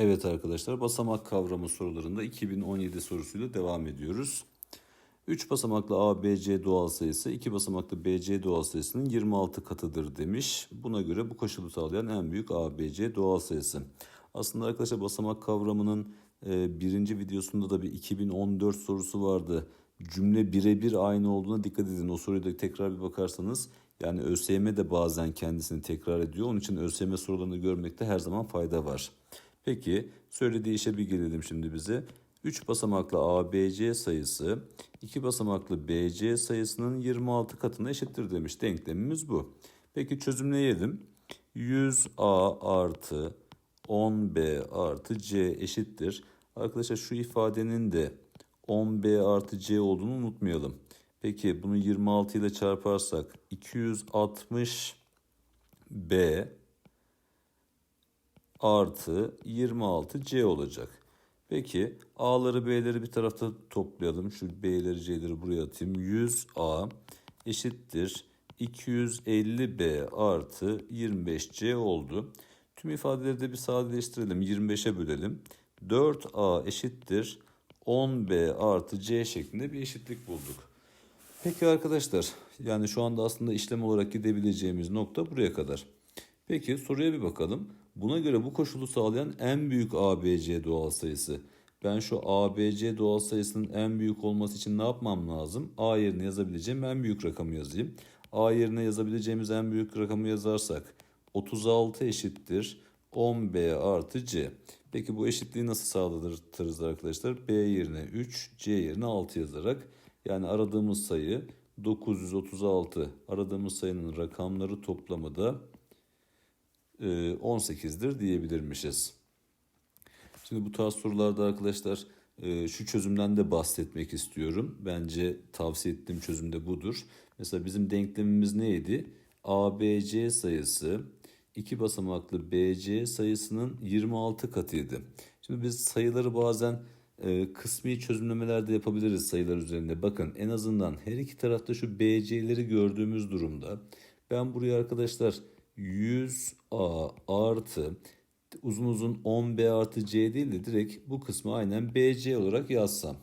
Evet arkadaşlar basamak kavramı sorularında 2017 sorusuyla devam ediyoruz. 3 basamaklı A, B, C doğal sayısı 2 basamaklı B, C doğal sayısının 26 katıdır demiş. Buna göre bu koşulu sağlayan en büyük A, B, C doğal sayısı. Aslında arkadaşlar basamak kavramının e, birinci videosunda da bir 2014 sorusu vardı. Cümle birebir aynı olduğuna dikkat edin. O soruya da tekrar bir bakarsanız yani ÖSYM de bazen kendisini tekrar ediyor. Onun için ÖSYM sorularını görmekte her zaman fayda var. Peki söylediği işe bir gelelim şimdi bize. 3 basamaklı ABC sayısı 2 basamaklı BC sayısının 26 katına eşittir demiş. Denklemimiz bu. Peki çözümleyelim. 100A artı 10B artı C eşittir. Arkadaşlar şu ifadenin de 10B artı C olduğunu unutmayalım. Peki bunu 26 ile çarparsak 260B artı 26C olacak. Peki A'ları B'leri bir tarafta toplayalım. Şu B'leri C'leri buraya atayım. 100A eşittir 250B artı 25C oldu. Tüm ifadeleri de bir sadeleştirelim. 25'e bölelim. 4A eşittir 10B artı C şeklinde bir eşitlik bulduk. Peki arkadaşlar yani şu anda aslında işlem olarak gidebileceğimiz nokta buraya kadar. Peki soruya bir bakalım. Buna göre bu koşulu sağlayan en büyük ABC doğal sayısı. Ben şu ABC doğal sayısının en büyük olması için ne yapmam lazım? A yerine yazabileceğim en büyük rakamı yazayım. A yerine yazabileceğimiz en büyük rakamı yazarsak 36 eşittir 10B artı C. Peki bu eşitliği nasıl sağlatırız arkadaşlar? B yerine 3, C yerine 6 yazarak. Yani aradığımız sayı 936. Aradığımız sayının rakamları toplamı da 18'dir diyebilirmişiz. Şimdi bu tarz sorularda arkadaşlar e, şu çözümden de bahsetmek istiyorum. Bence tavsiye ettiğim çözüm de budur. Mesela bizim denklemimiz neydi? ABC sayısı 2 basamaklı BC sayısının 26 katıydı. Şimdi biz sayıları bazen e, kısmi çözümlemelerde yapabiliriz sayılar üzerinde. Bakın en azından her iki tarafta şu BC'leri gördüğümüz durumda ben buraya arkadaşlar 100A artı uzun uzun 10B artı C değil de direkt bu kısmı aynen BC olarak yazsam.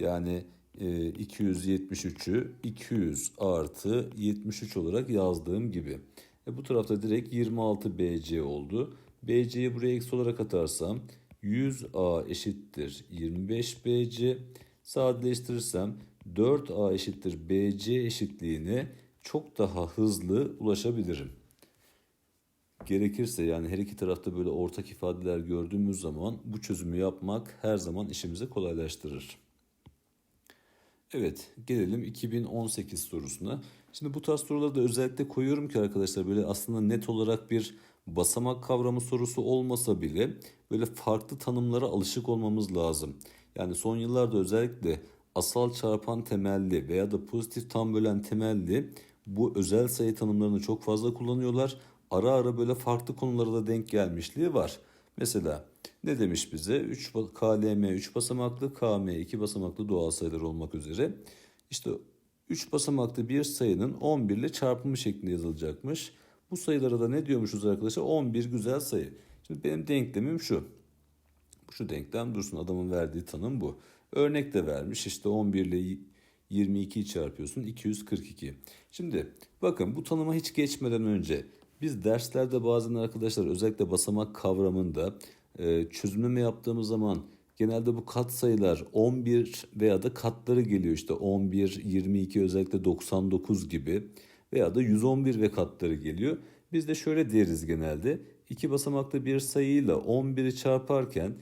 Yani e, 273'ü 200 artı 73 olarak yazdığım gibi. E, bu tarafta direkt 26 BC oldu. BC'yi buraya eksi olarak atarsam 100A eşittir 25 BC. Sadeleştirirsem 4A eşittir BC eşitliğine çok daha hızlı ulaşabilirim. Gerekirse yani her iki tarafta böyle ortak ifadeler gördüğümüz zaman bu çözümü yapmak her zaman işimizi kolaylaştırır. Evet gelelim 2018 sorusuna. Şimdi bu tarz soruları da özellikle koyuyorum ki arkadaşlar böyle aslında net olarak bir basamak kavramı sorusu olmasa bile böyle farklı tanımlara alışık olmamız lazım. Yani son yıllarda özellikle asal çarpan temelli veya da pozitif tam bölen temelli bu özel sayı tanımlarını çok fazla kullanıyorlar. Ara ara böyle farklı konulara da denk gelmişliği var. Mesela ne demiş bize? 3 KLM 3 basamaklı, KM 2 basamaklı doğal sayılar olmak üzere. İşte 3 basamaklı bir sayının 11 ile çarpımı şeklinde yazılacakmış. Bu sayılara da ne diyormuşuz arkadaşlar? 11 güzel sayı. Şimdi benim denklemim şu. Şu denklem dursun adamın verdiği tanım bu. Örnek de vermiş işte 11 ile 22'yi çarpıyorsun 242. Şimdi bakın bu tanıma hiç geçmeden önce biz derslerde bazen arkadaşlar özellikle basamak kavramında e, çözümleme yaptığımız zaman genelde bu kat sayılar 11 veya da katları geliyor işte 11, 22 özellikle 99 gibi veya da 111 ve katları geliyor. Biz de şöyle deriz genelde iki basamaklı bir sayıyla 11'i çarparken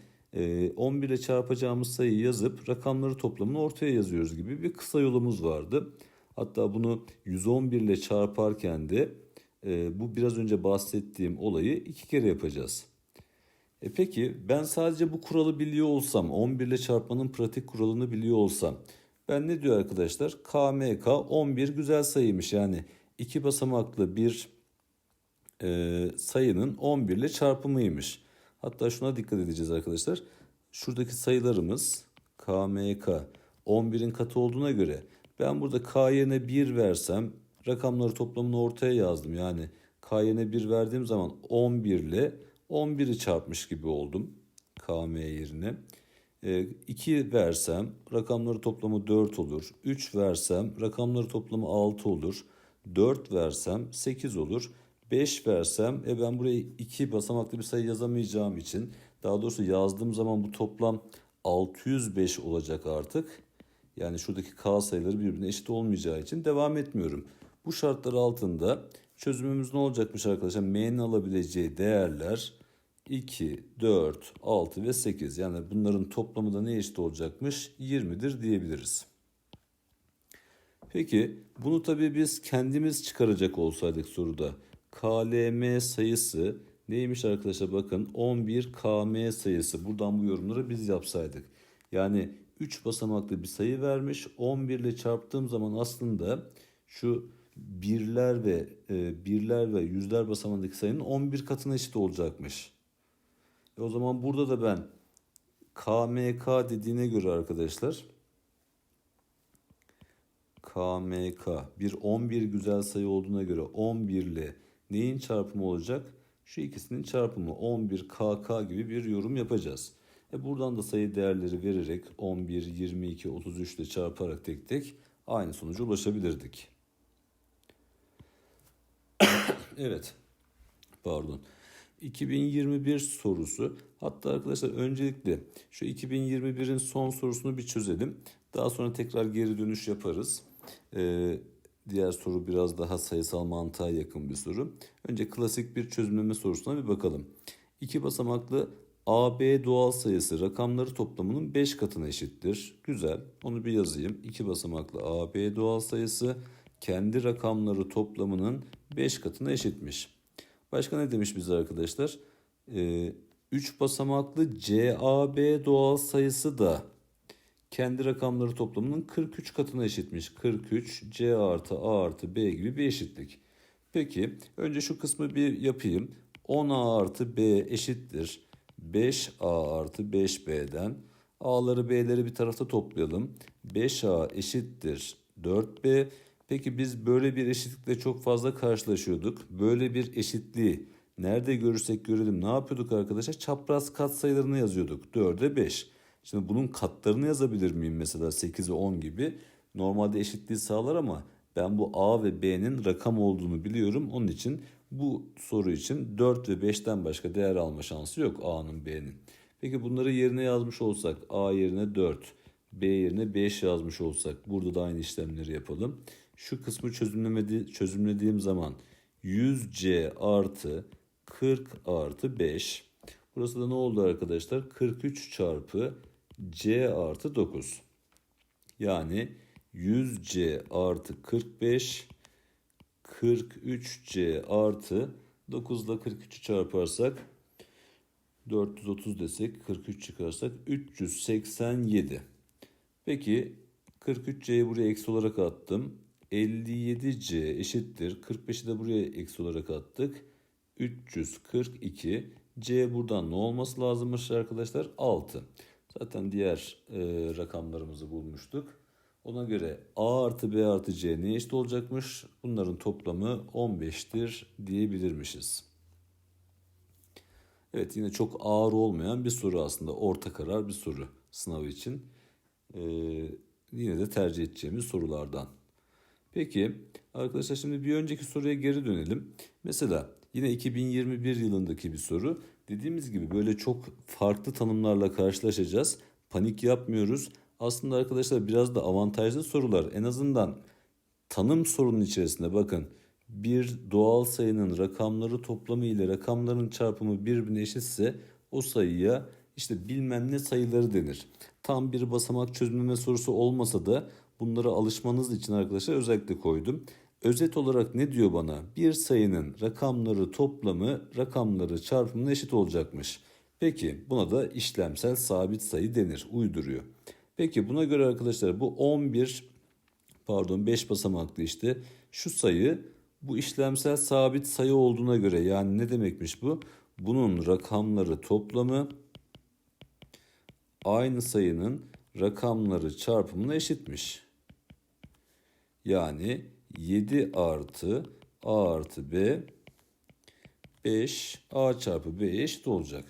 11 ile çarpacağımız sayıyı yazıp rakamları toplamını ortaya yazıyoruz gibi bir kısa yolumuz vardı. Hatta bunu 111 ile çarparken de e, bu biraz önce bahsettiğim olayı iki kere yapacağız. E peki ben sadece bu kuralı biliyor olsam 11 ile çarpmanın pratik kuralını biliyor olsam ben ne diyor arkadaşlar? KMK 11 güzel sayıymış yani iki basamaklı bir e, sayının 11 ile çarpımıymış. Hatta şuna dikkat edeceğiz arkadaşlar. Şuradaki sayılarımız KMK 11'in katı olduğuna göre ben burada K yerine 1 versem rakamları toplamını ortaya yazdım. Yani K yerine 1 verdiğim zaman 11 ile 11'i çarpmış gibi oldum. KM yerine. 2 versem rakamları toplamı 4 olur. 3 versem rakamları toplamı 6 olur. 4 versem 8 olur. 5 versem e ben buraya 2 basamaklı bir sayı yazamayacağım için daha doğrusu yazdığım zaman bu toplam 605 olacak artık. Yani şuradaki k sayıları birbirine eşit olmayacağı için devam etmiyorum. Bu şartlar altında çözümümüz ne olacakmış arkadaşlar? M'nin alabileceği değerler 2, 4, 6 ve 8. Yani bunların toplamı da ne eşit olacakmış? 20'dir diyebiliriz. Peki bunu tabii biz kendimiz çıkaracak olsaydık soruda KLM sayısı neymiş arkadaşlar bakın 11 KM sayısı buradan bu yorumları biz yapsaydık. Yani 3 basamaklı bir sayı vermiş 11 ile çarptığım zaman aslında şu birler ve e, birler ve yüzler basamağındaki sayının 11 katına eşit olacakmış. E o zaman burada da ben KMK dediğine göre arkadaşlar KMK bir 11 güzel sayı olduğuna göre 11 ile neyin çarpımı olacak? Şu ikisinin çarpımı 11 KK gibi bir yorum yapacağız. E buradan da sayı değerleri vererek 11, 22, 33 ile çarparak tek tek aynı sonuca ulaşabilirdik. Evet. Pardon. 2021 sorusu. Hatta arkadaşlar öncelikle şu 2021'in son sorusunu bir çözelim. Daha sonra tekrar geri dönüş yaparız. Ee, diğer soru biraz daha sayısal mantığa yakın bir soru. Önce klasik bir çözümleme sorusuna bir bakalım. İki basamaklı AB doğal sayısı rakamları toplamının 5 katına eşittir. Güzel. Onu bir yazayım. İki basamaklı AB doğal sayısı kendi rakamları toplamının 5 katına eşitmiş. Başka ne demiş bize arkadaşlar? 3 ee, basamaklı CAB doğal sayısı da kendi rakamları toplamının 43 katına eşitmiş. 43 C artı A artı B gibi bir eşitlik. Peki önce şu kısmı bir yapayım. 10A artı B eşittir. 5A artı 5B'den A'ları B'leri bir tarafta toplayalım. 5A eşittir 4B. Peki biz böyle bir eşitlikle çok fazla karşılaşıyorduk. Böyle bir eşitliği nerede görürsek görelim ne yapıyorduk arkadaşlar? Çapraz kat sayılarını yazıyorduk. 4'e 5. Şimdi bunun katlarını yazabilir miyim mesela 8 ve 10 gibi? Normalde eşitliği sağlar ama ben bu A ve B'nin rakam olduğunu biliyorum. Onun için bu soru için 4 ve 5'ten başka değer alma şansı yok A'nın B'nin. Peki bunları yerine yazmış olsak A yerine 4, B yerine 5 yazmış olsak burada da aynı işlemleri yapalım. Şu kısmı çözümlemedi, çözümlediğim zaman 100C artı 40 artı 5. Burası da ne oldu arkadaşlar? 43 çarpı C artı 9. Yani 100C artı 45 43C artı 9 ile 43'ü çarparsak 430 desek 43 çıkarsak 387. Peki 43C'yi buraya eksi olarak attım. 57C eşittir. 45'i de buraya eksi olarak attık. 342. C buradan ne olması lazımmış arkadaşlar? 6. Zaten diğer e, rakamlarımızı bulmuştuk. Ona göre A artı B artı C ne eşit olacakmış? Bunların toplamı 15'tir diyebilirmişiz. Evet yine çok ağır olmayan bir soru aslında. Orta karar bir soru sınavı için. Ee, yine de tercih edeceğimiz sorulardan. Peki arkadaşlar şimdi bir önceki soruya geri dönelim. Mesela yine 2021 yılındaki bir soru. Dediğimiz gibi böyle çok farklı tanımlarla karşılaşacağız. Panik yapmıyoruz. Aslında arkadaşlar biraz da avantajlı sorular. En azından tanım sorunun içerisinde bakın bir doğal sayının rakamları toplamı ile rakamların çarpımı birbirine eşitse o sayıya işte bilmem ne sayıları denir. Tam bir basamak çözümleme sorusu olmasa da bunlara alışmanız için arkadaşlar özellikle koydum. Özet olarak ne diyor bana? Bir sayının rakamları toplamı rakamları çarpımına eşit olacakmış. Peki buna da işlemsel sabit sayı denir. Uyduruyor. Peki buna göre arkadaşlar bu 11 pardon 5 basamaklı işte şu sayı bu işlemsel sabit sayı olduğuna göre yani ne demekmiş bu? Bunun rakamları toplamı aynı sayının rakamları çarpımına eşitmiş. Yani 7 artı A artı B 5 A çarpı B'ye eşit olacak.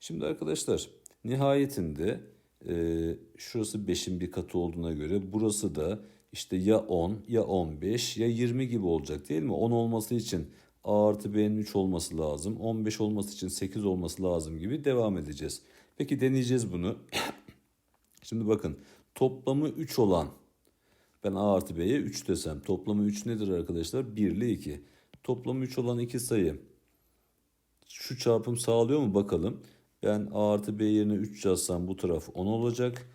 Şimdi arkadaşlar nihayetinde e, şurası 5'in bir katı olduğuna göre burası da işte ya 10 ya 15 ya 20 gibi olacak değil mi? 10 olması için A artı B'nin 3 olması lazım. 15 olması için 8 olması lazım gibi devam edeceğiz. Peki deneyeceğiz bunu. Şimdi bakın toplamı 3 olan ben A artı B'ye 3 desem toplamı 3 nedir arkadaşlar? 1 ile 2. Toplamı 3 olan iki sayı şu çarpım sağlıyor mu bakalım. Ben A artı B yerine 3 yazsam bu taraf 10 olacak.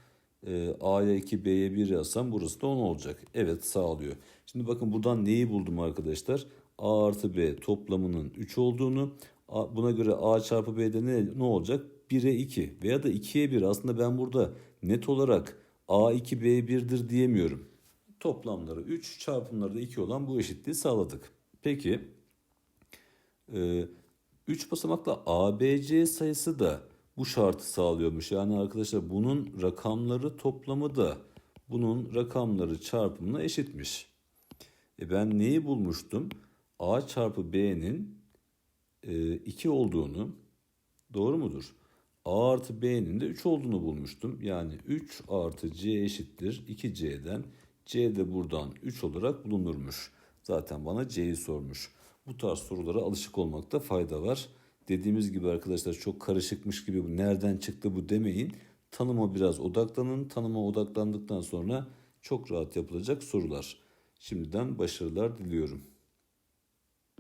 Ee, A'ya 2 B'ye 1 yazsam burası da 10 olacak. Evet sağlıyor. Şimdi bakın buradan neyi buldum arkadaşlar? A artı B toplamının 3 olduğunu A- buna göre A çarpı B'de ne, ne olacak? 1'e 2 veya da 2'ye 1 aslında ben burada net olarak A2 B1'dir diyemiyorum. Toplamları 3 çarpımları da 2 olan bu eşitliği sağladık. Peki 3 basamaklı ABC sayısı da bu şartı sağlıyormuş. Yani arkadaşlar bunun rakamları toplamı da bunun rakamları çarpımına eşitmiş. E ben neyi bulmuştum? A çarpı B'nin 2 olduğunu doğru mudur? A artı B'nin de 3 olduğunu bulmuştum. Yani 3 artı C eşittir 2C'den. C de buradan 3 olarak bulunurmuş. Zaten bana C'yi sormuş. Bu tarz sorulara alışık olmakta fayda var. Dediğimiz gibi arkadaşlar çok karışıkmış gibi bu nereden çıktı bu demeyin. Tanıma biraz odaklanın. Tanıma odaklandıktan sonra çok rahat yapılacak sorular. Şimdiden başarılar diliyorum.